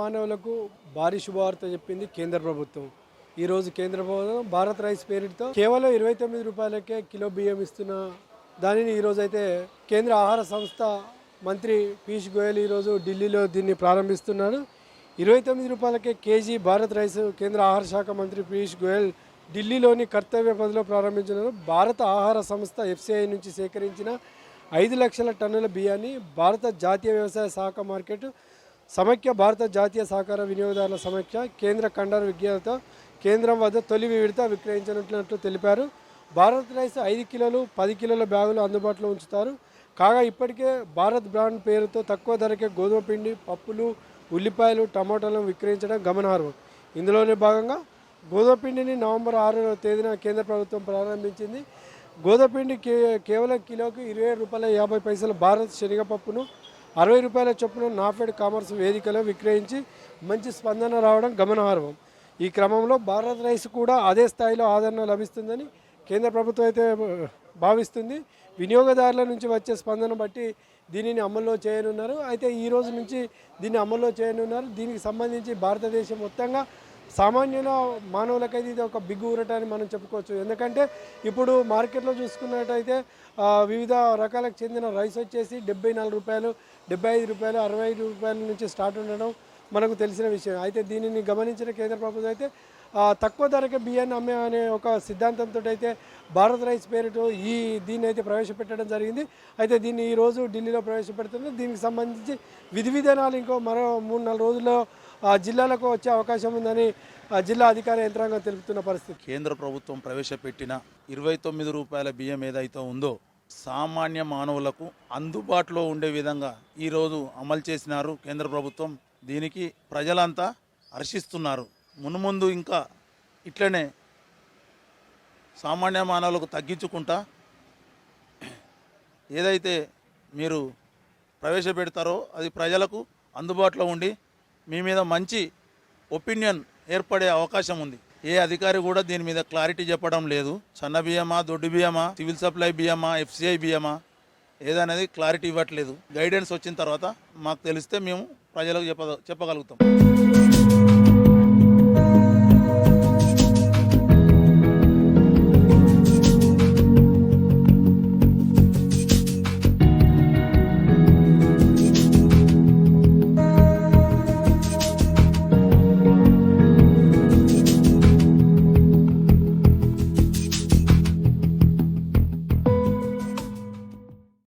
మానవులకు భారీ శుభవార్త చెప్పింది కేంద్ర ప్రభుత్వం. ఈరోజు కేంద్ర ప్రభుత్వం భారత్ రైస్ పేరుతో కేవలం ఇరవై తొమ్మిది రూపాయలకే కిలో బియ్యం ఇస్తున్న దానిని ఈరోజు అయితే కేంద్ర ఆహార సంస్థ మంత్రి పీయూష్ గోయల్ ఈరోజు ఢిల్లీలో దీన్ని ప్రారంభిస్తున్నారు ఇరవై తొమ్మిది రూపాయలకే కేజీ భారత్ రైస్ కేంద్ర ఆహార శాఖ మంత్రి పీయూష్ గోయల్ ఢిల్లీలోని కర్తవ్య పదిలో ప్రారంభించినారు భారత ఆహార సంస్థ ఎఫ్సిఐ నుంచి సేకరించిన ఐదు లక్షల టన్నుల బియ్యాన్ని భారత జాతీయ వ్యవసాయ శాఖ మార్కెట్ సమైక్య భారత జాతీయ సహకార వినియోగదారుల సమైక్య కేంద్ర కండర విజ్ఞతతో కేంద్రం వద్ద తొలి విడత విక్రయించనున్నట్లు తెలిపారు. భారత్ రైస్ ఐదు కిలోలు పది కిలోల బ్యాగులు అందుబాటులో ఉంచుతారు. కాగా ఇప్పటికే భారత్ బ్రాండ్ పేరుతో తక్కువ ధరకే గోధుమ పిండి పప్పులు ఉల్లిపాయలు టమాటాలను విక్రయించడం గమనార్హం. ఇందులోనే భాగంగా గోధుమ పిండిని నవంబర్ ఆరో తేదీన కేంద్ర ప్రభుత్వం ప్రారంభించింది. గోధుమ పిండి కే కేవలం కిలోకి ఇరవై రూపాయల యాభై పైసల భారత్ శనగపప్పును అరవై రూపాయల చొప్పున నాఫెడ్ కామర్స్ వేదికలో విక్రయించి మంచి స్పందన రావడం గమనార్హం. ఈ క్రమంలో భారత్ రైస్ కూడా అదే స్థాయిలో ఆదరణ లభిస్తుందని కేంద్ర ప్రభుత్వం అయితే భావిస్తుంది. వినియోగదారుల నుంచి వచ్చే స్పందన బట్టి దీనిని అమల్లో చేయనున్నారు. అయితే ఈ రోజు నుంచి దీన్ని అమల్లో చేయనున్నారు. దీనికి సంబంధించి భారతదేశం మొత్తంగా సామాన్యుల మానవులకైతే ఇది ఒక బిగ్ ఊరట అని మనం చెప్పుకోవచ్చు. ఎందుకంటే ఇప్పుడు మార్కెట్లో చూసుకున్నట్టయితే వివిధ రకాలకు చెందిన రైస్ వచ్చేసి డెబ్బై నాలుగు రూపాయలు డెబ్బై ఐదు రూపాయలు అరవై ఐదు రూపాయల నుంచి స్టార్ట్ ఉండడం మనకు తెలిసిన విషయం. అయితే దీనిని గమనించిన కేంద్ర ప్రభుత్వం అయితే తక్కువ ధరకే బియ్యాన్ని అమ్మే అనే ఒక సిద్ధాంతంతో అయితే భారత్ రైస్ పేరుతో ఈ దీన్ని అయితే ప్రవేశపెట్టడం జరిగింది. అయితే దీన్ని ఈరోజు ఢిల్లీలో ప్రవేశపెడుతుంది దీనికి సంబంధించి విధి విధానాలు ఇంకో మరో మూడు నాలుగు రోజుల్లో జిల్లాలకు వచ్చే అవకాశం ఉందని జిల్లా అధికార యంత్రాంగం తెలుపుతున్న పరిస్థితి. కేంద్ర ప్రభుత్వం ప్రవేశపెట్టిన ఇరవై తొమ్మిది రూపాయల బియ్యం ఏదైతే ఉందో సామాన్య మానవులకు అందుబాటులో ఉండే విధంగా ఈరోజు అమలు చేసినారు కేంద్ర ప్రభుత్వం. దీనికి ప్రజలంతా హర్షిస్తున్నారు. మునుముందు ఇంకా ఇట్లనే సామాన్య మానవులకు తగ్గించుకుంటా ఏదైతే మీరు ప్రవేశపెడతారో అది ప్రజలకు అందుబాటులో ఉండి మీ మీద మంచి ఒపీనియన్ ఏర్పడే అవకాశం ఉంది. ఏ అధికారి కూడా దీని మీద క్లారిటీ చెప్పడం లేదు. సన్న బియ్యమా దొడ్డు బియ్యమా సివిల్ సప్లై బియ్యమా ఎఫ్సిఐ బియ్యమా ఏదనేది క్లారిటీ ఇవ్వట్లేదు. గైడెన్స్ వచ్చిన తర్వాత మాకు తెలిస్తే మేము ప్రజలకు చెప్ప చెప్పగలుగుతాం.